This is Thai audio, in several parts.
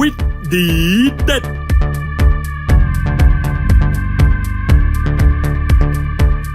วิทย์ดีเด็ด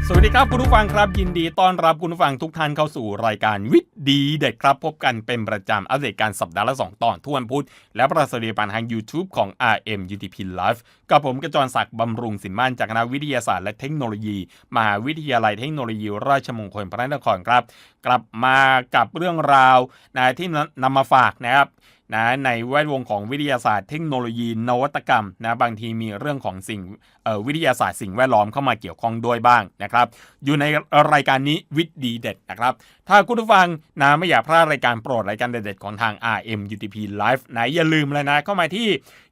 สวัสดีครับคุณผู้ฟังครับ ยินดีต้อนรับคุณผู้ฟังทุกท่านเข้าสู่รายการวิทย์ดีเด็ดครับ พบกันเป็นประจำอัปเดตการสัปดาห์ละ 2 ตอนทุกวันพุธและประสดีผ่านทาง YouTube ของ RM UTP Live กับผมกระจรศักดิ์บำรุงสินมั่นจากคณะวิทยาศาสตร์และเทคโนโลยี มหาวิทยาลัยเทคโนโลยี ราชมงคลพระนครครับ กลับมากับเรื่องราวนะที่นำมาฝากนะครับ นะในแวดวงของวิทยาศาสตร์เทคโนโลยีนวัตกรรมนะบางทีมีเรื่องของสิ่งวิทยาศาสตร์สิ่งแวดล้อมเข้ามาเกี่ยวข้องด้วยบ้างนะครับ อยู่ในรายการนี้วิทย์ดีเด็ดนะครับ ถ้าคุณผู้ฟังนะไม่อยากพลาดรายการโปรดรายการเด็ดๆของทาง RM UTP Live ไหนะอย่าลืมเลยนะ เข้ามาที่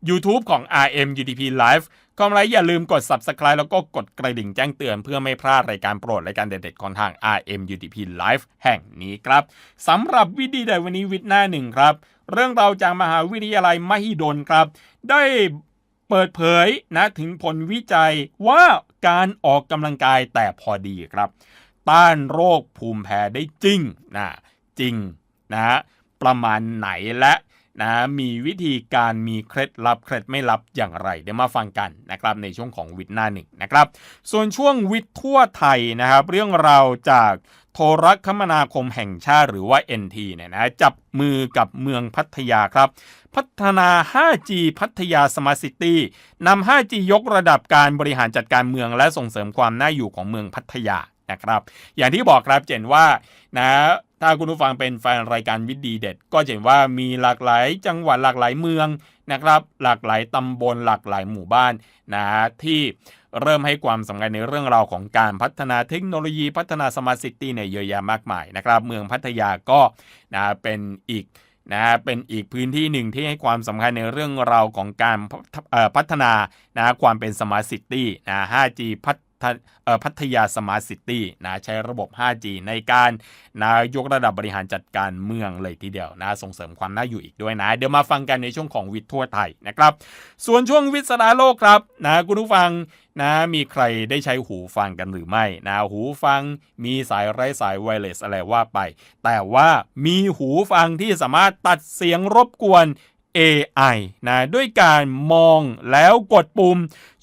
YouTube ของ RM UTP Live ก็ไลค์อย่าลืมกด Subscribe แล้วก็กดกระดิ่งแจ้งเตือน เพื่อไม่พลาดรายการโปรดรายการเด็ดๆของทาง RM UTP Live แห่งนี้ครับสำหรับวิดีเด็ดวันนี้วิดหน้าหนึ่งครับ เรื่องเราจากมหาวิทยาลัยมหิดลครับ ได้เปิดเผยนะถึงผลวิจัยว่าการออกกำลังกายแต่พอดีครับ ต้านโรคภูมิแพ้ได้จริงนะจริงนะประมาณไหนและนะมีวิธีการมีเคล็ดลับเคล็ดไม่ลับอย่างไรเดี๋ยวมาฟังกันนะครับในช่วงของวิทย์หน้าหนึ่งนะครับ ส่วนช่วงวิทย์ทั่วไทยนะครับ เรื่องราวจาก โทรคมนาคมแห่งชาติหรือว่า NT เนี่ยนะจับมือกับเมืองพัทยาครับ พัฒนา 5G พัทยาสมาร์ทซิตี้นำ 5G ยกระดับการบริหารจัดการเมืองและส่งเสริมความน่าอยู่ของเมืองพัทยา นะครับ อย่างที่บอกครับเจนว่านะถ้าคุณผู้ฟังเป็นแฟนรายการวิดีเด็ด ก็เห็นว่ามีหลากหลายจังหวัดหลากหลายเมืองนะครับ หลากหลายตำบลหลากหลายหมู่บ้านนะที่เริ่มให้ความสำคัญในเรื่องราวของการพัฒนาเทคโนโลยีพัฒนาสมาร์ทซิตี้เนี่ยเยอะแยะมากมายนะครับ เมืองพัทยาก็นะเป็นอีกนะเป็นอีกพื้นที่หนึ่งที่ให้ความสำคัญในเรื่องราวของการพัฒนานะความเป็นสมาร์ทซิตี้นะ 5G พัฒ พัทยาสมาร์ทซิตี้นะใช้ระบบ 5G ในการนะยกระดับบริหารจัดการเมืองเลยทีเดียวนะส่งเสริมความน่าอยู่อีกด้วยนะ เดี๋ยวมาฟังกันในช่วงของวิทย์ทั่วไทยนะครับ ส่วนช่วงวิทย์สดาโลกครับนะคุณผู้ฟังนะมีใครได้ใช้หูฟังกันหรือไม่นะหูฟังมีสายไร้สายไวเลสอะไรว่าไป แต่ว่ามีหูฟังที่สามารถตัดเสียงรบกวน AI นะด้วยการมองแล้วกดปุ่ม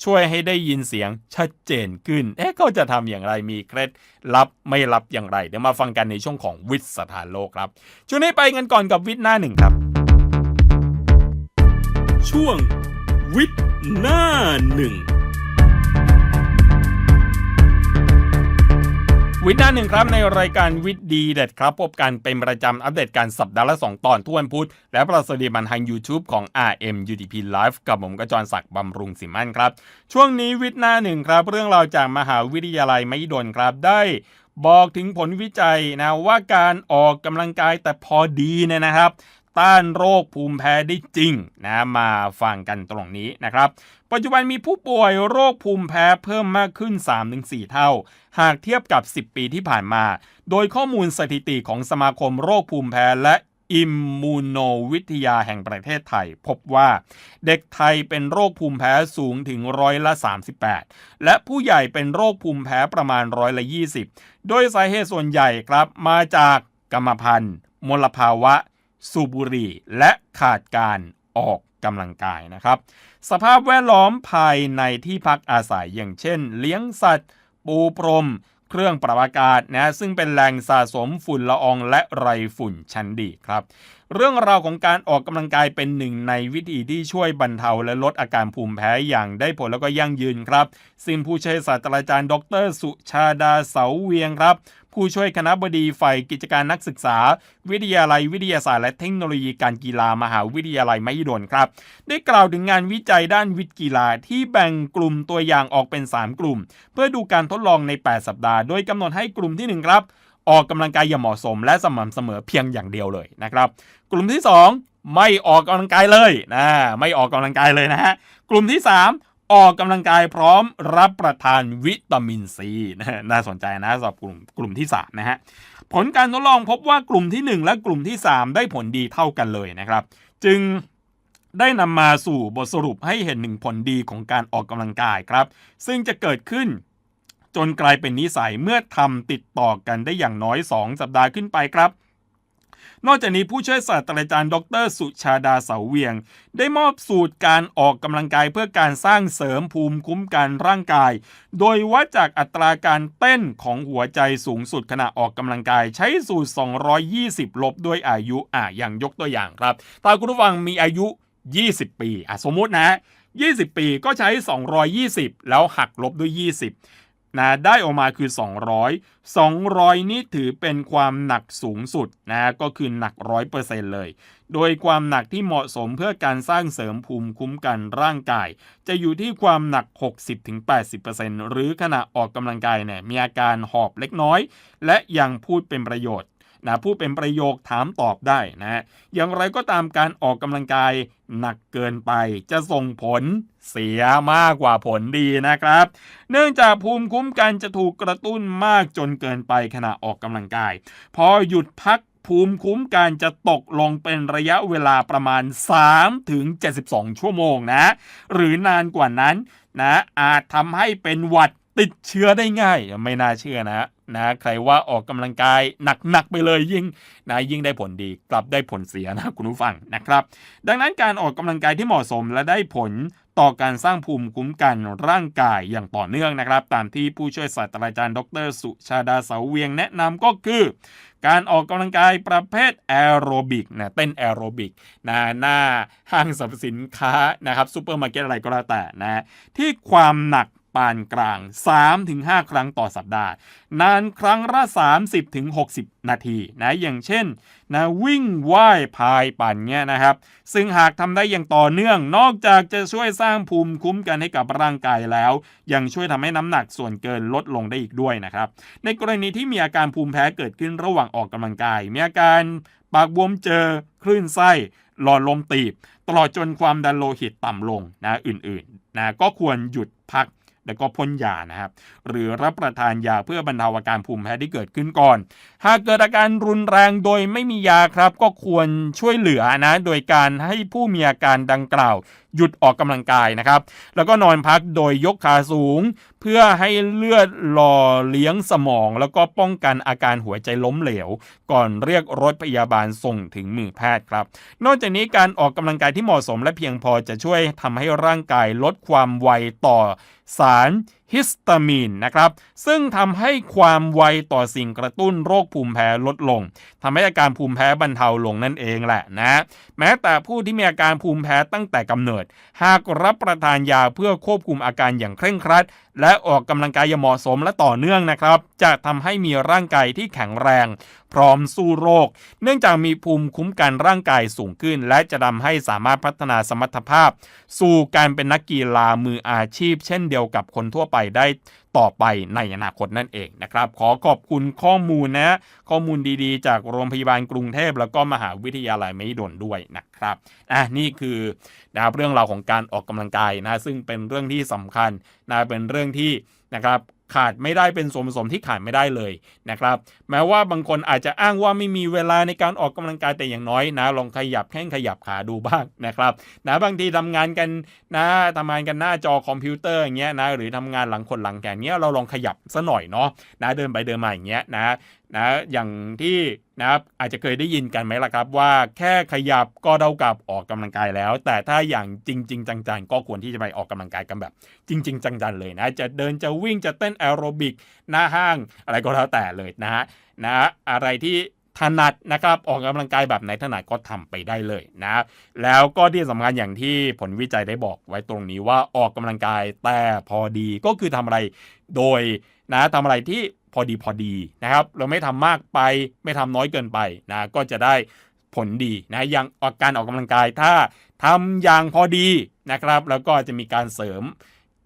ช่วยให้ได้ยินเสียงชัดเจนขึ้น เอ๊ะเขาจะทำอย่างไรมีเคล็ดลับไม่ลับอย่างไร เดี๋ยวมาฟังกันในช่วงของวิทย์สถานโลกครับ ช่วงนี้ไปกันก่อนกับวิทย์หน้าหนึ่งครับ ช่วงวิทย์หน้าหนึ่ง วิดหน้าหนึ่งครับในรายการวิดดีเด็ดครับ พบกันเป็นประจำอัปเดตการสัปดาห์ละ 2 ตอนทุกวันพุธและประสดีมันทาง YouTube ของ RM UTP Live กับผมกระจรศักดิ์บำรุงสิมันครับ ช่วงนี้วิดหน้าหนึ่งครับ เรื่องราวจากมหาวิทยาลัยมหิดลครับได้บอกถึงผลวิจัยนะว่าการออกกำลังกายแต่พอดีเนี่ยนะครับ ต้านโรคภูมิแพ้ได้จริงนะมาฟังกันตรงนี้นะครับ ปัจจุบันมีผู้ป่วยโรคภูมิแพ้เพิ่มมากขึ้น 3-4 เท่า หากเทียบกับ 10 ปีที่ผ่านมา โดยข้อมูลสถิติของสมาคมโรคภูมิแพ้และอิมมูโนวิทยาแห่งประเทศไทย พบว่า เด็กไทยเป็นโรคภูมิแพ้สูงถึงร้อยละ 38 และผู้ใหญ่เป็นโรคภูมิแพ้ประมาณร้อยละ 20 โดยสาเหตุส่วนใหญ่ครับมาจากกรรมพันธุ์ มลภาวะ สูบบุหรี่ และขาดการออก กำลังกายนะครับ สภาพแวดล้อมภายในที่พักอาศัยอย่างเช่น เลี้ยงสัตว์ ปูพรม เครื่องปรับอากาศนะซึ่งเป็นแหล่งสะสมฝุ่นละอองและไรฝุ่นชั้นดีครับ เรื่องราวของการออกกำลังกายเป็นหนึ่งในวิธีที่ช่วยบรรเทาและลดอาการภูมิแพ้อย่างได้ผลแล้วก็ยั่งยืนครับ ซึ่งผู้ช่วยศาสตราจารย์ ดร สุชาดาเสาเวียงครับ ผู้ช่วยคณะบดีฝ่ายกิจการนักศึกษา วิทยาลัยวิทยาศาสตร์และเทคโนโลยีการกีฬามหาวิทยาลัยมหิดลครับ ได้กล่าวถึงงานวิจัยด้านวิทย์กีฬาที่แบ่งกลุ่มตัวอย่างออกเป็น 3 กลุ่ม เพื่อดูการทดลองใน 8 สัปดาห์ โดยกำหนดให้กลุ่มที่1ครับ ออกกำลังกายอย่างเหมาะสม และสม่ำเสมอเพียงอย่างเดียวเลยนะครับ กลุ่มที่ 2 ไม่ออกกำลังกายเลยนะไม่ออกกำลังกายเลยนะฮะกลุ่มที่ 3 ออกกำลังกายพร้อมรับประทานวิตามินซีนะน่าสนใจนะสำหรับกลุ่มกลุ่มที่3นะฮะผลการทดลองพบว่ากลุ่มที่ 1 และกลุ่มที่ 3 ได้ผลดีเท่ากันเลยนะครับ จึงได้นำมาสู่บทสรุปให้เห็นหนึ่งผลดีของการออกกำลังกายครับ ซึ่งจะเกิดขึ้น จนกลายเป็นนิสัยเมื่อทำติดต่อกันได้อย่างน้อย 2 สัปดาห์ขึ้นไปครับนอกจากนี้ผู้ช่วยศาสตราจารย์ดร สุชาดาเสาเวียง ได้มอบสูตรการออกกำลังกายเพื่อการสร้างเสริมภูมิคุ้มกันร่างกาย โดยวัดจากอัตราการเต้นของหัวใจสูงสุดขณะออกกำลังกายใช้สูตร 220 ลบด้วยอายุอะอย่างยกตัวอย่างครับถ้าคุณผู้ฟังมีอายุ 20 ปีอะสมมุตินะ 20 ปีก็ใช้ 220 แล้วหักลบด้วย 20 นะได้ออกมาคือ 200 200 นี่ถือเป็นความหนักสูงสุดนะก็คือหนัก 100%เลย โดยความหนักที่เหมาะสมเพื่อการสร้างเสริมภูมิคุ้มกันร่างกาย จะอยู่ที่ความหนัก 60-80%หรือขณะออกกำลังกายเนี่ยมีอาการหอบเล็กน้อย และยังพูดเป็นประโยชน์ นะพูดเป็นประโยคถามตอบได้นะอย่างไรก็ตามการออกกำลังกายหนักเกินไป จะส่งผลเสียมากกว่าผลดีนะครับ เนื่องจากภูมิคุ้มกันจะถูกกระตุ้นมากจนเกินไปขณะออกกำลังกาย พอหยุดพักภูมิคุ้มกันจะตกลงเป็นระยะเวลาประมาณ 3 ถึง 72 ชั่วโมงนะ หรือนานกว่านั้นนะอาจทำให้เป็นหวัด ติดเชื้อได้ง่าย ไม่น่าเชื่อนะนะใครว่าออกกำลังกายหนักๆไปเลยยิ่งนะยิ่งได้ผลดีกลับได้ผลเสียนะคุณผู้ฟังนะครับ ดังนั้นการออกกำลังกายที่เหมาะสมและได้ผลต่อการสร้างภูมิคุ้มกันร่างกายอย่างต่อเนื่องนะครับ ตามที่ผู้ช่วยศาสตราจารย์ ดร สุชาดาเสาเวียงแนะนำก็คือ การออกกำลังกายประเภทแอโรบิกนะเต้นแอโรบิกนะหน้าห้างสรรพสินค้านะครับซูเปอร์มาร์เก็ตอะไรก็แล้วแต่นะที่ความหนัก ปานกลาง 3-5 ครั้งต่อสัปดาห์ นานครั้งละ 30-60 นาทีนะอย่างเช่นนะวิ่งว่ายพายปั่นเนี่ยนะครับ ซึ่งหากทำได้อย่างต่อเนื่อง นอกจากจะช่วยสร้างภูมิคุ้มกันให้กับร่างกายแล้ว ยังช่วยทำให้น้ำหนักส่วนเกินลดลงได้อีกด้วยนะครับ ในกรณีที่มีอาการภูมิแพ้เกิดขึ้นระหว่างออกกำลังกาย มีอาการปากบวมเจอคลื่นไส้ หลอดลมตีบ ตลอดจนความดันโลหิตต่ำลงนะอื่นๆนะก็ควรหยุดพัก แล้วก็พ่นยานะครับหรือรับประทานยาเพื่อบรรเทาอาการภูมิแพ้ที่เกิดขึ้นก่อน หากเกิดอาการรุนแรงโดยไม่มียาครับ ก็ควรช่วยเหลือนะโดยการให้ผู้มีอาการดังกล่าว หยุดออกกำลังกายนะครับ แล้วก็นอนพักโดยยกขาสูง เพื่อให้เลือดหล่อเลี้ยงสมอง แล้วก็ป้องกันอาการหัวใจล้มเหลว ก่อนเรียกรถพยาบาลส่งถึงมือแพทย์ครับ นอกจากนี้การออกกำลังกายที่เหมาะสมและเพียงพอจะช่วยทำให้ร่างกายลดความไวต่อสาร ฮิสตามีนนะครับ ซึ่งทำให้ความไวต่อสิ่งกระตุ้นโรคภูมิแพ้ลดลงทำให้อาการภูมิแพ้บรรเทาลงนั่นเองแหละนะ แม้แต่ผู้ที่มีอาการภูมิแพ้ตั้งแต่กำเนิด หากรับประทานยาเพื่อควบคุมอาการอย่างเคร่งครัด และออกกำลังกายอย่างเหมาะสมและต่อเนื่องนะครับ จะทำให้มีร่างกายที่แข็งแรง พร้อมสู้โรค เนื่องจากมีภูมิคุ้มกันร่างกายสูงขึ้น และจะทำให้สามารถพัฒนาสมรรถภาพ สู่การเป็นนักกีฬามืออาชีพ เช่นเดียวกับคนทั่วไปได้ ต่อไปในอนาคตนั่นเองนะครับ ขอขอบคุณข้อมูลนะข้อมูลดีๆ จากโรงพยาบาลกรุงเทพแล้วก็มหาวิทยาลัยมหิดลด้วยนะครับอะนี่คือนะครับเรื่องราวของการออกกำลังกายนะซึ่งเป็นเรื่องที่สำคัญนะเป็นเรื่องที่นะครับ ขาดไม่ได้เป็นส่วนผสมที่ขาดไม่ได้เลยนะครับ แม้ว่าบางคนอาจจะอ้างว่าไม่มีเวลาในการออกกำลังกายแต่อย่างน้อยนะ ลองขยับแข้งขยับขาดูบ้างนะครับนะบางทีทำงานกันนะทำงานกันหน้าจอคอมพิวเตอร์อย่างเงี้ยนะหรือทำงานหลังคนหลังแกนเงี้ยเราลองขยับซะหน่อยเนาะนะเดินไปเดินมาอย่างเงี้ยนะ นะอย่างที่นะครับอาจจะเคยได้ยินกันไหมล่ะครับ ว่าแค่ขยับก็เท่ากับออกกำลังกายแล้ว แต่ถ้าอย่างจริงๆจังๆ ก็ควรที่จะไปออกกำลังกายกันแบบ จริง ๆ จังๆเลยนะ จะเดินจะวิ่งจะเต้นแอโรบิกหน้าห้าง อะไรก็แล้วแต่เลยนะฮะนะอะไรที่ถนัดนะครับออกกำลังกายแบบไหนถนัดก็ทำไปได้เลยนะแล้วก็ที่สำคัญอย่างที่ผลวิจัยได้บอกไว้ตรงนี้ว่าออกกำลังกายแต่พอดีก็คือทำอะไรโดยนะทำอะไรที่ พอดีพอดีนะครับ เราไม่ทำมากไปไม่ทำน้อยเกินไปนะก็จะได้ผลดีนะอย่างการออกกำลังกายถ้าทำอย่างพอดีนะครับ แล้วก็จะมีการเสริม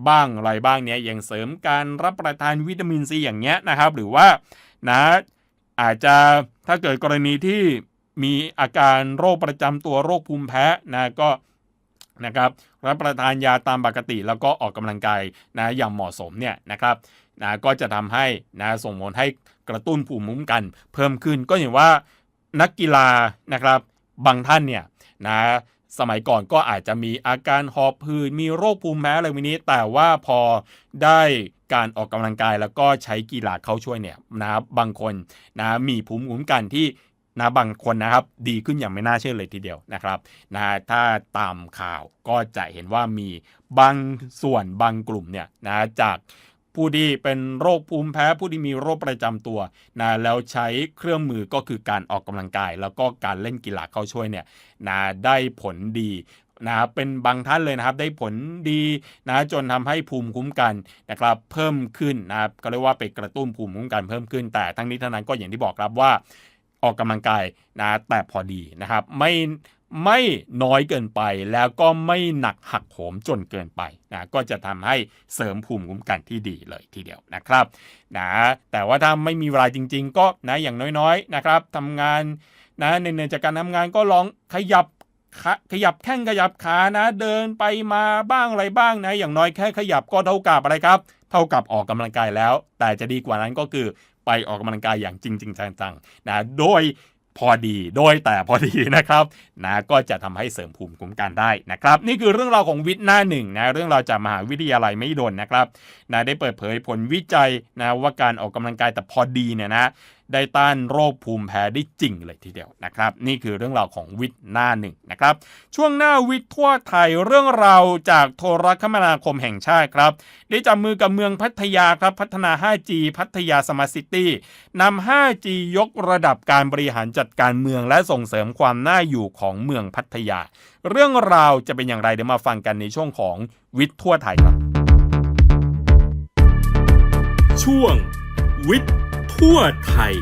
บ้างอะไรบ้างเนี่ยอย่างเสริมการรับประทานวิตามินซีอย่างเงี้ยนะครับ หรือว่านะอาจจะถ้าเกิดกรณีที่มีอาการโรคประจำตัวโรคภูมิแพ้นะก็นะครับรับประทานยาตามปกติ แล้วก็ออกกำลังกายนะอย่างเหมาะสมเนี่ยนะครับ นะก็จะทำให้นะส่งผลให้กระตุ้นภูมิคุ้มกัน เพิ่มขึ้นก็เห็นว่านักกีฬานะครับบางท่านเนี่ยนะสมัยก่อนก็อาจจะมีอาการหอบหืดมีโรคภูมิแพ้อะไรแบบนี้ แต่ว่าพอได้การออกกำลังกายแล้วก็ใช้กีฬาเข้าช่วยเนี่ยนะบางคนนะมีภูมิคุ้มกันที่นะบางคนนะครับดีขึ้นอย่างไม่น่าเชื่อเลยทีเดียวนะครับนะถ้าตามข่าวก็จะเห็นว่ามีบางส่วนบางกลุ่มเนี่ยนะจาก ผู้ที่เป็นโรคภูมิแพ้ผู้ที่มีโรคประจำตัวนะแล้วใช้เครื่องมือก็คือการออกกำลังกาย แล้วก็การเล่นกีฬาเข้าช่วยเนี่ยนะได้ผลดีนะครับเป็นบางท่านเลยนะครับได้ผลดีนะจนทำให้ภูมิคุ้มกันนะครับเพิ่มขึ้นนะครับก็เรียกว่าไปกระตุ้นภูมิคุ้มกันเพิ่มขึ้น แต่ทั้งนี้ทั้งนั้นก็อย่างที่บอกครับว่าออกกำลังกายนะแต่พอดีนะครับไม่ ไม่น้อยเกินไปแล้วก็ไม่หนักหักโหมจนเกินไปนะก็จะทำให้เสริมภูมิคุ้มกันที่ดีเลยทีเดียวนะครับนะแต่ว่าถ้าไม่มีเวลาจริง ๆ ก็นะอย่างน้อยๆนะครับทำงานนะเนื่อยๆจากการทำงานก็ลองขยับขยับแข้งขยับขานะ เดินไปมาบ้างอะไรบ้างนะอย่างน้อยแค่ขยับก็เท่ากับอะไรครับ เท่ากับออกกำลังกายแล้ว แต่จะดีกว่านั้นก็คือไปออกกำลังกายอย่างจริงจริงจังๆนะโดย พอดีโดยแต่พอดีนะครับนะก็จะทำให้เสริมภูมิคุ้มกันได้นะครับ นี่คือเรื่องราวของวิทย์หน้าหนึ่งนะเรื่องราวจากมหาวิทยาลัยไม่ดนนะครับนะได้เปิดเผยผลวิจัยนะว่าการออกกำลังกายแต่พอดีเนี่ยนะ ได้ต้านโรคภูมิแพ้ได้จริงเลยทีเดียวนะครับ นี่คือเรื่องราวของวิทย์หน้าหนึ่งนะครับ ช่วงหน้าวิทย์ทั่วไทยเรื่องราวจากโทรคมนาคมแห่งชาติครับ ได้จับมือกับเมืองพัทยาครับ พัฒนา 5G พัทยาสมาร์ทซิตี้นำ 5G ยกระดับการบริหารจัดการเมืองและส่งเสริมความน่าอยู่ของเมืองพัทยา เรื่องราวจะเป็นอย่างไรเดี๋ยวมาฟังกันในช่วงของวิทย์ทั่วไทยครับ ช่วงวิทย์ ทั่วไทย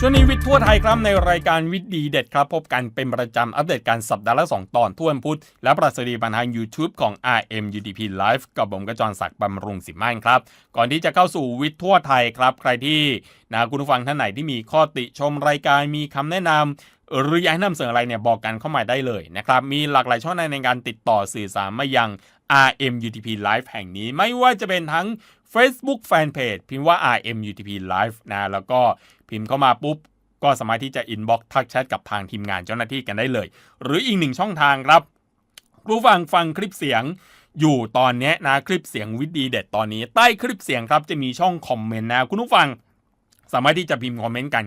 ช่วงนี้วิทย์ทั่วไทยครับในรายการวิทย์ดีเด็ดครับ พบกันเป็นประจำอัปเดตการสัปดาห์ละ 2 ตอนทั่วนพุธและประสดีบันทาง YouTube ของ RM UDP Live กับผมกระจรศักดิ์บำรุงสิมานครับ ก่อนที่จะเข้าสู่วิทย์ทั่วไทยครับ ใครที่นะคุณผู้ฟังท่านไหนที่มีข้อติชมรายการมีคำแนะนำหรืออยากให้นำเสนออะไรเนี่ยบอกกันเข้ามาได้เลยนะครับ มีหลากหลายช่องทางในการติดต่อสื่อสารมายัง RM UTP Live แห่งนี้ไม่ว่าจะเป็นทั้ง Facebook Fanpage พิมพ์ว่า RM UTP Live นะแล้วก็พิมพ์เข้ามาปุ๊บ ก็สามารถที่จะ inbox ทักแชทกับทางทีมงานเจ้าหน้าที่กันได้เลย หรืออีกหนึ่งช่องทางครับผู้ฟังฟังคลิปเสียงอยู่ตอนนี้นะคลิปเสียงวิดีเด็ดตอนนี้ใต้คลิปเสียงครับจะมีช่องคอมเมนต์นะคุณผู้ฟัง สามารถที่จะพิมพ์คอมเมนต์กัน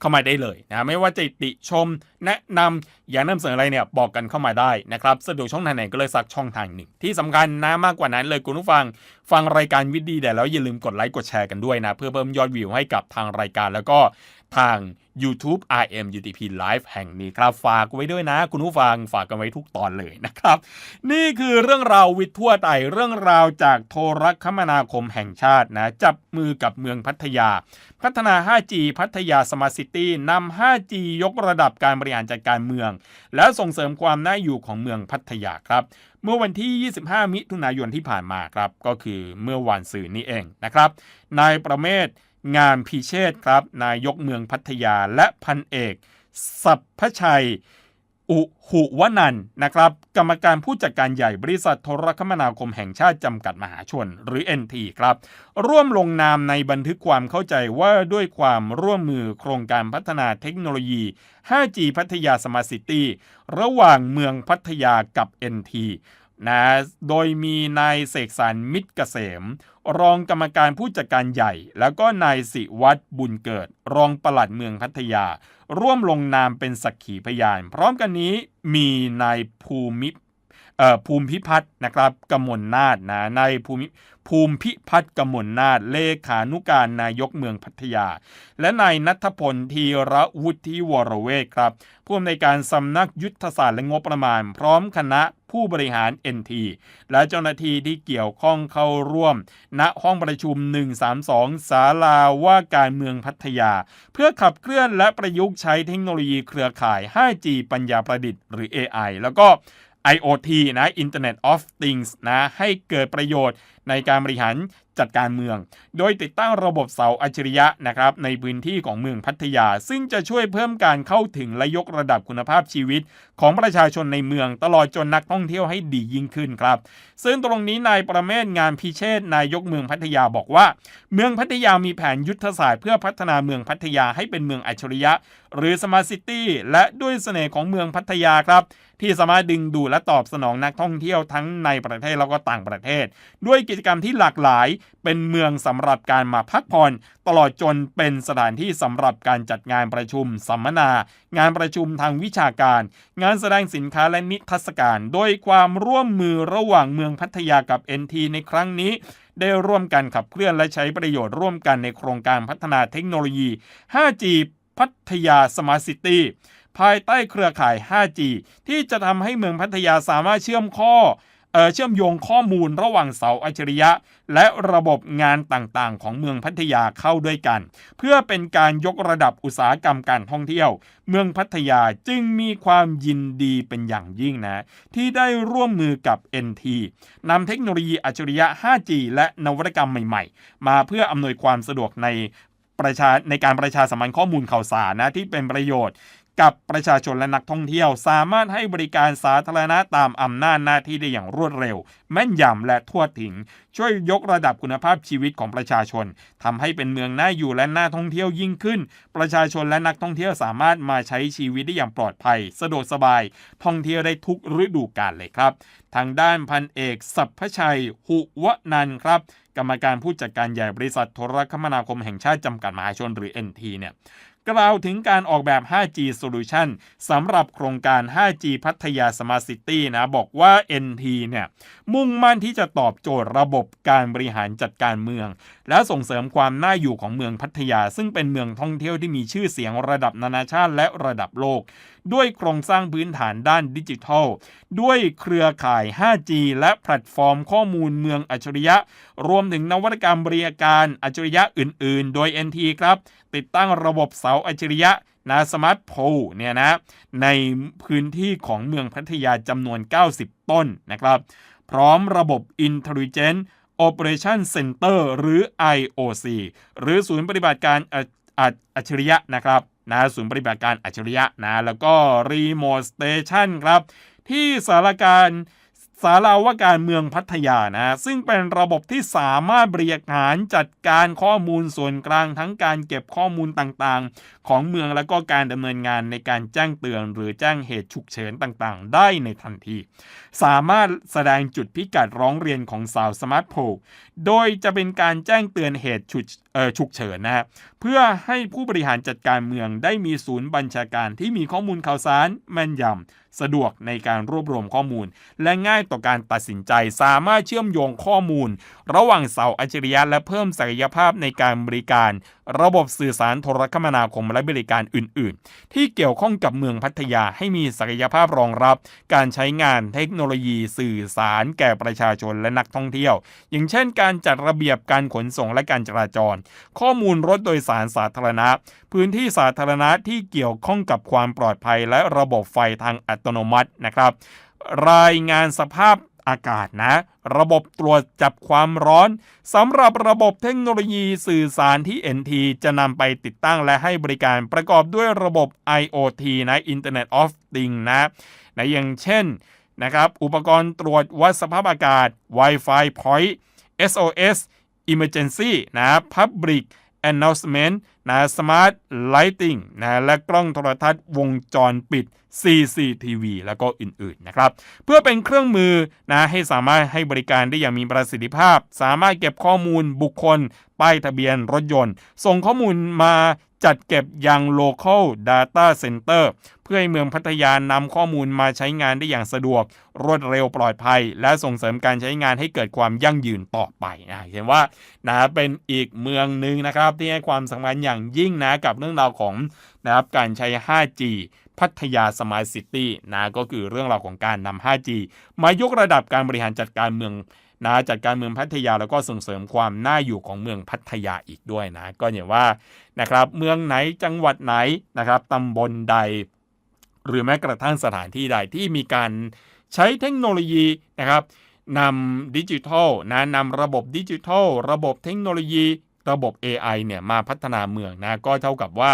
เข้ามาได้เลยนะไม่ว่าจะติชม แนะนำอยากนำเสนออะไรเนี่ยบอกกันเข้ามาได้นะครับสะดวกช่องทางไหนก็เลยสักช่องทางหนึ่ง ที่สำคัญนะมากกว่านั้นเลยคุณผู้ฟัง ฟังรายการวิดีแต่แล้วอย่าลืมกดไลค์กดแชร์กันด้วยนะ เพื่อเพิ่มยอดวิวให้กับทางรายการแล้วก็ ทาง YouTube RM UTP Live แห่งนี้ครับฝากไว้ด้วยนะ คุณผู้ฟังฝากกันไว้ทุกตอนเลยนะครับ นี่คือเรื่องราววิททั่วไทยเรื่องราวจากโทรคมนาคมแห่งชาตินะ จับมือกับเมืองพัทยา พัฒนา 5G พัทยาสมาร์ทซิตี้นำ 5G ยกระดับการบริหารจัดการเมือง และส่งเสริมความน่าอยู่ของเมืองพัทยาครับเมื่อวันที่ 25 มิถุนายนที่ผ่านมาครับ ก็คือเมื่อวันสื่อนี้เองนะครับ นายประเมศ งามพิเชษครับ นายกเมืองพัทยาและพันเอก สัพพชัย อุหุวนันนะครับ กรรมการผู้จัดการใหญ่บริษัทโทรคมนาคมแห่งชาติจำกัดมหาชน หรือ NT ครับ ร่วมลงนามในบันทึกความเข้าใจว่าด้วยความร่วมมือโครงการพัฒนาเทคโนโลยี 5G พัทยาสมาร์ทซิตี้ระหว่างเมืองพัทยากับ NT นะโดยมีนายเสกสรรมิตรเกษม รองกรรมการผู้จัดการใหญ่ แล้วก็นายสิวัตรบุญเกิด รองปลัดเมืองพัทยา ร่วมลงนามเป็นสักขีพยาน พร้อมกันนี้มีนายภูมิภูมิพิพัฒน์นะครับกมลนาฏนะนายภูมิ ภูมิพิพัฒน์กมลนาถเลขานุการนายกเมืองพัทยา และนายนัทพลธีระวุฒิวรเวทครับ ผู้อำนวยการสำนักยุทธศาสตร์และงบประมาณ พร้อมคณะผู้บริหาร NT และเจ้าหน้าที่ที่เกี่ยวข้องเข้าร่วม ณห้องประชุม 132 ศาลาว่าการเมืองพัทยา เพื่อขับเคลื่อนและประยุกต์ใช้เทคโนโลยีเครือข่าย 5G ปัญญาประดิษฐ์หรือ AI แล้วก็ IoT นะ Internet of Things นะให้เกิดประโยชน์ในการบริหารจัดการเมือง โดยติดตั้งระบบเสาอัจฉริยะนะครับในพื้นที่ของเมืองพัทยา ซึ่งจะช่วยเพิ่มการเข้าถึงและยกระดับคุณภาพชีวิต ของประชาชนในเมืองตลอดจนนักท่องเที่ยวให้ดียิ่งขึ้นครับ ซึ่งตรงนี้นายประเมศงานพิเชษนายกเมืองพัทยาบอกว่า เมืองพัทยามีแผนยุทธศาสตร์เพื่อพัฒนาเมืองพัทยาให้เป็นเมืองอัจฉริยะ หรือสมาร์ทซิตี้และด้วยเสน่ห์ของเมืองพัทยาครับที่สามารถดึงดูดและตอบสนองนักท่องเที่ยวทั้งในประเทศแล้วก็ต่างประเทศ ด้วยกิกิจกรรมที่หลากหลาย เป็นเมืองสำหรับการมาพักผ่อน ตลอดจนเป็นสถานที่สำหรับการจัดงานประชุมสัมมนา งานประชุมทางวิชาการ งานแสดงสินค้าและนิทรรศการ โดยความร่วมมือระหว่างเมืองพัทยากับ NT ในครั้งนี้ได้ร่วมกันขับเคลื่อนและใช้ประโยชน์ร่วมกันในโครงการพัฒนาเทคโนโลยี 5G พัทยาสมาร์ทซิตี้ภายใต้เครือข่าย 5G ที่จะทำให้เมืองพัทยาสามารถเชื่อมข้อ เเชื่อมโยงข้อมูลระหว่างเสาอัจฉริยะ และระบบงานต่างๆ ของเมืองพัทยาเข้าด้วยกัน เพื่อเป็นการยกระดับอุตสาหกรรมการท่องเที่ยว เมืองพัทยาจึงมีความยินดีเป็นอย่างยิ่งนะ ที่ได้ร่วมมือกับ NT นำเทคโนโลยีอัจฉริยะ 5G และนวัตกรรมใหม่ๆ มาเพื่ออำนวยความสะดวกในประชาในการประชาสัมพันธ์ข้อมูลข่าวสารนะที่เป็นประโยชน์ กับประชาชนและนักท่องเที่ยว สามารถให้บริการสาธารณะตามอำนาจหน้าที่ได้อย่างรวดเร็ว แม่นยำและทั่วถึง ช่วยยกระดับคุณภาพชีวิตของประชาชนทำให้เป็นเมืองน่าอยู่และน่าท่องเที่ยวยิ่งขึ้น ประชาชนและนักท่องเที่ยวสามารถมาใช้ชีวิตได้อย่างปลอดภัย สะดวกสบาย ท่องเที่ยวได้ทุกฤดูกาลเลยครับ ทางด้านพันเอกสัพพชัย หุวนันครับกรรมการผู้จัดการใหญ่บริษัทโทรคมนาคมแห่งชาติจำกัดมหาชนหรือ NT เนี่ย กล่าวถึงการออกแบบ 5G Solution สำหรับโครงการ 5G พัทยาสมาร์ทซิตี้นะ บอกว่า NT เนี่ย มุ่งมั่นที่จะตอบโจทย์ระบบการบริหารจัดการเมือง และส่งเสริมความน่าอยู่ของเมืองพัทยา ซึ่งเป็นเมืองท่องเที่ยวที่มีชื่อเสียงระดับนานาชาติและระดับโลก ด้วยโครงสร้างพื้นฐานด้านดิจิทัล ด้วยเครือข่าย 5G และแพลตฟอร์มข้อมูลเมืองอัจฉริยะ รวมถึงนวัตกรรมบริการอัจฉริยะอื่น ๆ โดย NT ครับ ติดตั้งระบบเสาอัจฉริยะนะสมาร์ทโพลเนี่ยนะในพื้นที่ของเมืองพัทยาจำนวน 90 ต้นนะครับ พร้อมระบบ Intelligent Operation Center หรือ IOC หรือศูนย์ปฏิบัติการอัจฉริยะนะครับ นะศูนย์ปฏิบัติการอัจฉริยะนะแล้วก็รีโมทสเตชันครับ ที่สารการสาราว่าการเมืองพัทยานะซึ่งเป็นระบบที่สามารถบริหารจัดการข้อมูลส่วนกลางทั้งการเก็บข้อมูลต่างของเมืองแล้วก็การดำเนินงานในการแจ้งเตือน หรือแจ้งเหตุฉุกเฉินต่างๆ ได้ในทันที สามารถแสดงจุดพิกัดร้องเรียนของสาวสมาร์ทโพลโดยจะเป็นการแจ้งเตือนเหตุฉุกเฉุกเฉินนะฮะเพื่อให้ผู้บริหารจัดการเมืองได้มีศูนย์บัญชาการที่มีข้อมูลข่าวสารแม่นยำสะดวกในการรวบรวมข้อมูล และง่ายต่อการตัดสินใจสามารถเชื่อมโยงข้อมูล ระหว่างเสาอัจฉริยะและเพิ่มศักยภาพในการบริการ ระบบสื่อสารโทรคมนาคมและบริการอื่น ๆ ที่เกี่ยวข้องกับเมืองพัทยาให้มีศักยภาพรองรับ การใช้งานเทคโนโลยีสื่อสารแก่ประชาชนและนักท่องเที่ยว อย่างเช่น การจัดระเบียบการขนส่งและการจราจร ข้อมูลรถโดยสารสาธารณะ พื้นที่สาธารณะที่เกี่ยวข้องกับความปลอดภัยและระบบไฟทางอัตโนมัตินะครับ รายงานสภาพ อากาศนะ ระบบตรวจจับความร้อนสำหรับระบบเทคโนโลยีสื่อสารที่ NT จะนำไปติดตั้งและให้บริการประกอบด้วยระบบ IoT นะ Internet of Things นะนะอย่างเช่นนะครับอุปกรณ์ตรวจวัดสภาพอากาศ Wi-Fi Point SOS Emergency นะ Public Announcement นะ Smart Lighting นะและกล้องโทรทัศน์วงจรปิด CCTV แล้วก็อื่นๆนะครับ เพื่อเป็นเครื่องมือนะให้สามารถให้บริการได้อย่างมีประสิทธิภาพ สามารถเก็บข้อมูลบุคคล ป้ายทะเบียนรถยนต์ ส่งข้อมูลมา จัดเก็บยัง local data center เพื่อให้เมืองพัทยานำข้อมูลมาใช้งานได้อย่างสะดวก รวดเร็วปลอดภัย และส่งเสริมการใช้งานให้เกิดความยั่งยืนต่อไปนะเห็นว่านะเป็นอีกเมืองหนึ่งนะครับที่ให้ความสำคัญอย่างยิ่งนะกับเรื่องราวของนะครับการใช้ 5G พัทยาสมาร์ทซิตี้นะก็คือเรื่องราวของการนำ 5G มายกระดับการบริหารจัดการเมือง นะจัดการเมืองพัทยาแล้วก็ส่งเสริมความน่าอยู่ของเมืองพัทยาอีกด้วยนะ ก็เห็นว่านะครับเมืองไหนจังหวัดไหนนะครับตำบลใด หรือแม้กระทั่งสถานที่ใดที่มีการใช้เทคโนโลยีนะครับนำดิจิทัลนะนำระบบดิจิทัล ระบบเทคโนโลยีระบบ AI เนี่ยมาพัฒนาเมืองนะก็เท่ากับว่า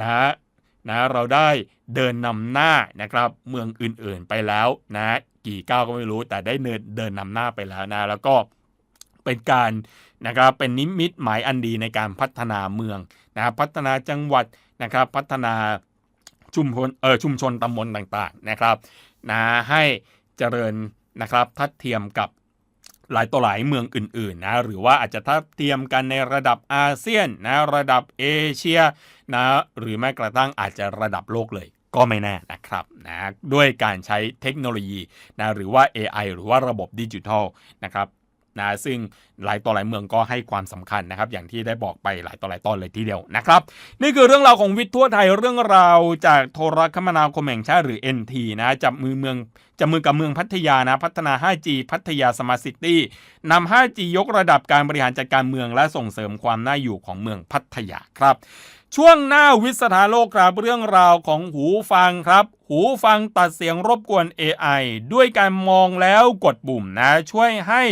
นะนะเราได้เดินนำหน้านะครับเมืองอื่นๆไปแล้วนะ กี่ก้าวก็ไม่รู้ แต่ได้เดินเดินนำหน้าไปแล้วนะ แล้วก็เป็นการนะครับเป็นนิมิตหมายอันดีในการพัฒนาเมืองนะครับพัฒนาจังหวัดนะครับ พัฒนาชุมชนเออชุมชนตำบลต่างๆนะครับนะให้เจริญนะครับทัดเทียมกับหลายต่อหลายเมืองอื่นๆนะหรือว่าอาจจะทับเทียมกันในระดับอาเซียนนะระดับเอเชียนะหรือแม้กระทั่งอาจจะระดับโลกเลย ก็ไม่แน่นะครับนะด้วยการใช้เทคโนโลยีนะหรือว่า AI หรือว่าระบบดิจิทัลนะครับนะซึ่งหลายต่อหลายเมืองก็ให้ความสำคัญนะครับ อย่างที่ได้บอกไปหลายต่อหลายตอนเลยทีเดียวนะครับ นี่คือเรื่องราวของวิทย์ทั่วไทยเรื่องราวจากโทรคมนาคมแห่งชาติหรือ NT นะจับมือเมือง จับมือกับเมืองพัทยานะพัฒนา 5G พัทยาสมาร์ทซิตี้นำ 5G ยกระดับการบริหารจัดการเมืองและส่งเสริมความน่าอยู่ของเมืองพัทยาครับ ช่วงหน้าวิสถาโลกครับเรื่องราวของหูฟังครับ หูฟังตัดเสียงรบกวน AI ด้วยการมองแล้วกดปุ่มนะ ช่วยให้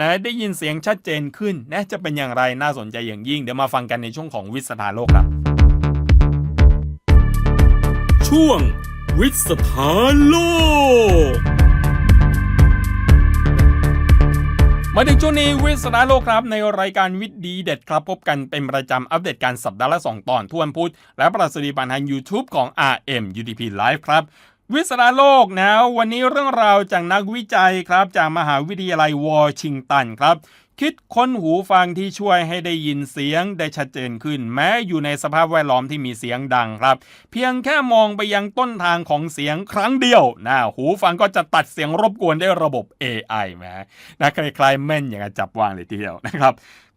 นะได้ยินเสียงชัดเจนขึ้นนะจะเป็นอย่างไรน่าสนใจอย่างยิ่งเดี๋ยวมาฟังกันในช่วงของวิสถาโลกครับ ช่วง วิสถานโลก มาถึงช่วงนี้วิสาโลกครับ ในรายการวิทย์ดีเด็ดครับ พบกันเป็นประจำอัปเดตการสัปดาห์ละ 2 ตอนทวนพุธและประสิทธิปันทาง YouTube ของ RM UDP Live ครับวิสาโลกนะวันนี้เรื่องราวจากนักวิจัยครับ จากมหาวิทยาลัยวอชิงตันครับ คิดค้นหูฟังที่ช่วยให้ได้ยินเสียงได้ชัดเจนขึ้น แม้อยู่ในสภาพแวดล้อมที่มีเสียงดังครับ เพียงแค่มองไปยังต้นทางของเสียงครั้งเดียวนะหูฟังก็จะตัดเสียงรบกวนได้ระบบ AI แหมนะคล้ายๆแม่นอย่างกับจับวางเลยทีเดียวนะครับ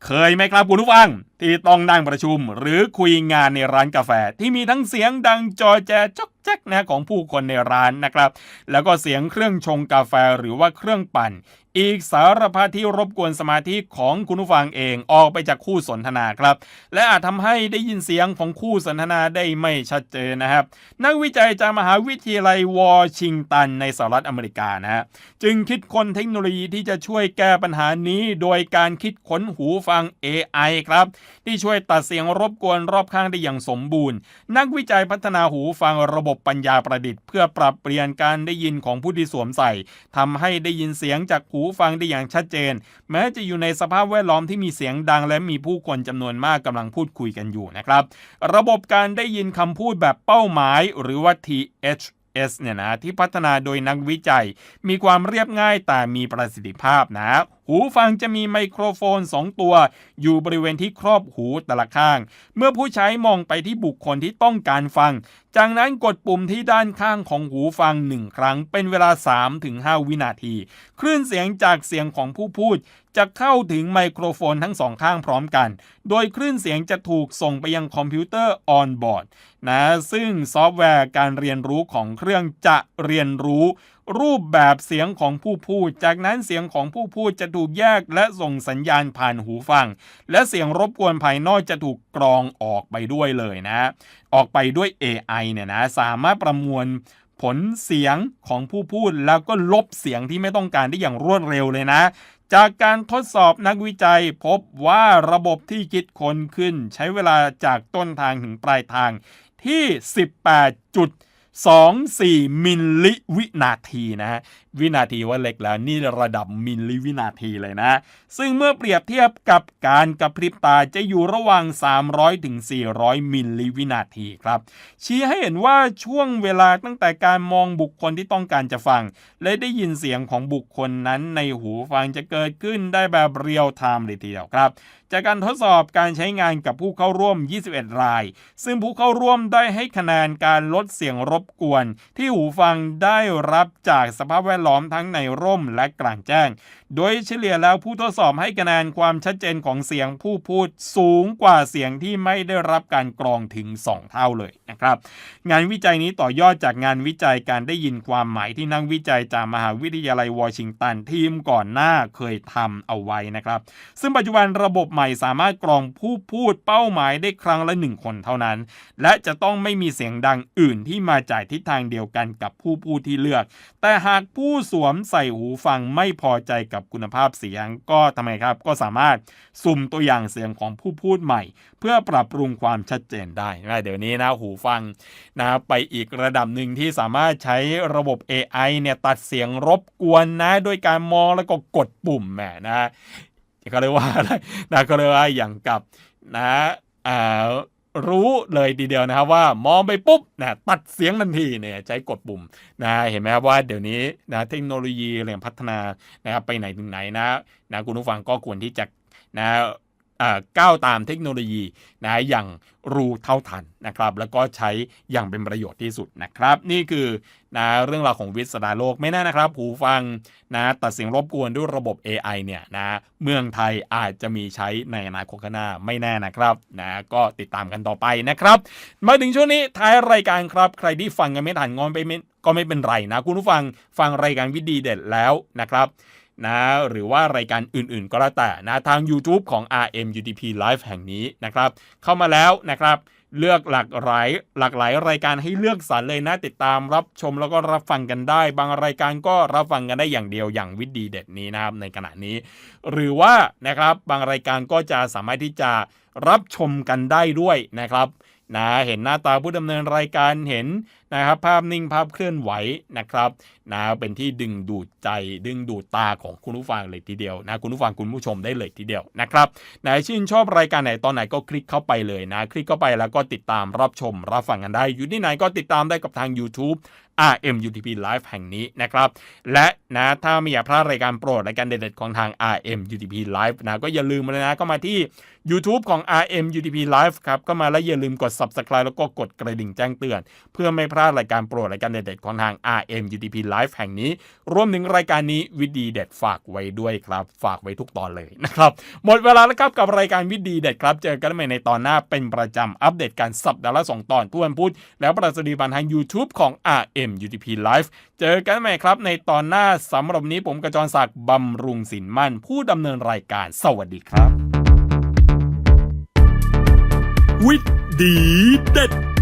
เคยไหมครับคุณผู้ฟัง ที่ต้องนั่งประชุมหรือคุยงานในร้านกาแฟ ที่มีทั้งเสียงดังจอแจจอกแจ๊กนะของผู้คนในร้านนะครับ แล้วก็เสียงเครื่องชงกาแฟหรือว่าเครื่องปั่น อีกสารพัดที่รบกวนสมาธิของคุณผู้ฟังเองออกไปจากคู่สนทนาครับ และอาจทำให้ได้ยินเสียงของคู่สนทนาได้ไม่ชัดเจนนะครับ นักวิจัยจากมหาวิทยาลัยวอชิงตันในสหรัฐอเมริกานะฮะจึงคิดค้นเทคโนโลยีที่จะช่วยแก้ปัญหานี้โดยการคิดค้นหูฟัง AI ครับ ที่ช่วยตัดเสียงรบกวนรอบข้างได้อย่างสมบูรณ์ นักวิจัยพัฒนาหูฟังระบบปัญญาประดิษฐ์ เพื่อปรับเปลี่ยนการได้ยินของผู้ที่สวมใส่ทำให้ได้ยินเสียงจากหูฟังได้อย่างชัดเจน แม้จะอยู่ในสภาพแวดล้อมที่มีเสียงดังและมีผู้คนจำนวนมากกำลังพูดคุยกันอยู่นะครับ ระบบการได้ยินคำพูดแบบเป้าหมาย หรือว่า TH S เนี่ยนะที่พัฒนาโดยนักวิจัย มีความเรียบง่ายแต่มีประสิทธิภาพนะ หูฟังจะมีไมโครโฟน 2 ตัว อยู่บริเวณที่ครอบหูแต่ละข้าง เมื่อผู้ใช้มองไปที่บุคคลที่ต้องการฟัง จากนั้นกดปุ่มที่ด้านข้างของหูฟังหนึ่งครั้งเป็นเวลา 3-5 วินาที คลื่นเสียงจากเสียงของผู้พูด จะเข้าถึงไมโครโฟนทั้งสองข้างพร้อมกัน โดยคลื่นเสียงจะถูกส่งไปยังคอมพิวเตอร์ออนบอร์ดนะซึ่งซอฟต์แวร์การเรียนรู้ของเครื่องจะเรียนรู้ รูปแบบเสียงของผู้พูด จากนั้นเสียงของผู้พูดจะถูกแยกและส่งสัญญาณผ่านหูฟัง และเสียงรบกวนภายนอกจะถูกกรองออกไปด้วยเลยนะ ออกไปด้วย AI เนี่ยนะสามารถประมวลผลเสียงของผู้พูดแล้วก็ลบเสียงที่ไม่ต้องการได้อย่างรวดเร็วเลยนะ จากการทดสอบนักวิจัยพบว่าระบบที่คิดค้นขึ้น ใช้เวลาจากต้นทางถึงปลายทางที่ 18.24 มิลลิวินาทีนะฮะ วินาทีว่าเล็กแล้วนี่ระดับมิลลิวินาทีเลยนะ ซึ่งเมื่อเปรียบเทียบกับการกระพริบตาจะอยู่ระหว่าง 300ถึง400 มิลลิวินาทีครับ ชี้ให้เห็นว่าช่วงเวลาตั้งแต่การมองบุคคลที่ต้องการจะฟัง และได้ยินเสียงของบุคคลนั้นในหูฟังจะเกิดขึ้นได้แบบเรียลไทม์เลยทีเดียวครับ จากการทดสอบการใช้งานกับผู้เข้าร่วม 21 ราย ซึ่งผู้เข้าร่วมได้ให้คะแนนการลดเสียงรบกวน ที่หูฟังได้รับจากสภาพแวดล้อมทั้งในร่มและกลางแจ้ง โดยเฉลี่ยแล้วผู้ทดสอบให้คะแนนความชัดเจนของเสียงผู้พูดสูงกว่าเสียงที่ไม่ได้รับการกรองถึง 2 เท่าเลยนะครับ งานวิจัยนี้ต่อยอดจากงานวิจัยการได้ยินความหมายที่นักวิจัยจากมหาวิทยาลัยวอชิงตันทีมก่อนหน้าเคยทำเอาไว้นะครับ ซึ่งปัจจุบันระบบใหม่สามารถกรองผู้พูดเป้าหมายได้ครั้งละหนึ่งคนเท่านั้น และจะต้องไม่มีเสียงดังอื่นที่มาจากทิศทางเดียวกันกับผู้พูดที่เลือก แต่หากผู้สวมใส่หูฟังไม่พอใจกับคุณภาพเสียงก็ทำไมครับ ก็สามารถสุ่มตัวอย่างเสียงของผู้พูดใหม่ เพื่อปรับปรุงความชัดเจนได้นะเดี๋ยวนี้นะหูฟังนะไปอีกระดับหนึ่งที่สามารถใช้ระบบ AI เนี่ยตัดเสียงรบกวนนะโดยการมองแล้วก็กดปุ่มแหมนะเขาเรียกว่าอะไรนะก็เรียกว่าอย่างกับนะอ่า รู้เลยทีเดียวนะครับว่ามองไปปุ๊บนะตัดเสียงทันทีเนี่ยใช้กดปุ่มนะเห็นไหมครับว่าเดี๋ยวนี้นะเทคโนโลยีเรื่องพัฒนานะครับไปไหนถึงไหนนะนะคุณผู้ฟังก็ควรที่จะนะ ก้าวตามเทคโนโลยีนะอย่างรู้เท่าทันนะครับ แล้วก็ใช้อย่างเป็นประโยชน์ที่สุดนะครับ นี่คือนะเรื่องราวของวิศดาโลกไม่แน่นะครับหูฟังนะตัดเสียงรบกวนด้วยระบบ AI เนี่ยนะเมืองไทยอาจจะมีใช้ในอนาคตข้างหน้าไม่แน่นะครับนะก็ติดตามกันต่อไปนะครับ มาถึงช่วงนี้ท้ายรายการครับ ใครที่ฟังกันไม่ทันงอนไปไม่ก็ไม่เป็นไรนะ คุณผู้ฟังฟังรายการวิดีเด็ดแล้วนะครับ นะหรือว่ารายการอื่นๆ ก็แล้วแต่นะทาง YouTube ของ RM UDP Live แห่งนี้นะครับ เข้ามาแล้วนะครับ เลือกหลากหลายหลากหลายรายการให้เลือกสรรเลยนะติดตามรับชมแล้วก็รับฟังกันได้ บางรายการก็รับฟังกันได้อย่างเดียวอย่างวิดีเด็ดนี้นะครับในขณะนี้ หรือว่านะครับบางรายการก็จะสามารถที่จะรับชมกันได้ด้วยนะครับนะเห็นหน้าตาผู้ดำเนินรายการเห็น นะครับภาพนิ่งภาพเคลื่อนไหวนะครับนะเป็นที่ดึงดูดใจ ดึงดูดตาของคุณผู้ฟังเลยทีเดียวนะคุณผู้ฟังคุณผู้ชมได้เลยทีเดียวนะครับไหนชื่นชอบรายการไหนตอนไหนก็คลิกเข้าไปเลยนะ คลิกเข้าไปแล้วก็ติดตามรับชมรับฟังกันได้ อยู่ที่ไหนก็ติดตามได้กับทาง YouTube RMUTP Live แห่งนี้นะครับ และนะถ้าไม่อยากพลาดรายการโปรดรายการเด็ดๆของทาง RMUTP Live นะก็อย่าลืมเลยนะก็มาที่ YouTube ของ RMUTP Live ครับก็มาแล้วอย่าลืมกด Subscribe แล้วก็กดกระดิ่งแจ้งเตือน เพื่อไม่พลาดรายการโปรดรายการเด็ดๆของทาง RMUTP Live แห่งนี้ รวมถึงรายการนี้วิดีเด็ดฝากไว้ด้วยครับ ฝากไว้ทุกตอนเลยนะครับ หมดเวลาแล้วครับกับรายการวิดีเด็ดครับเจอกันใหม่ในตอนหน้าเป็นประจำอัปเดตการสัปดาห์ละสองตอนทุกวันพุธแล้วประสดีบันทาง YouTube ของ RMUTP Live เจอกันใหม่ครับ ในตอนหน้าสำหรับนี้ผมกระจรศักดิ์บำรุงสินมั่น ผู้ดำเนินรายการสวัสดีครับ วิดีเด็ด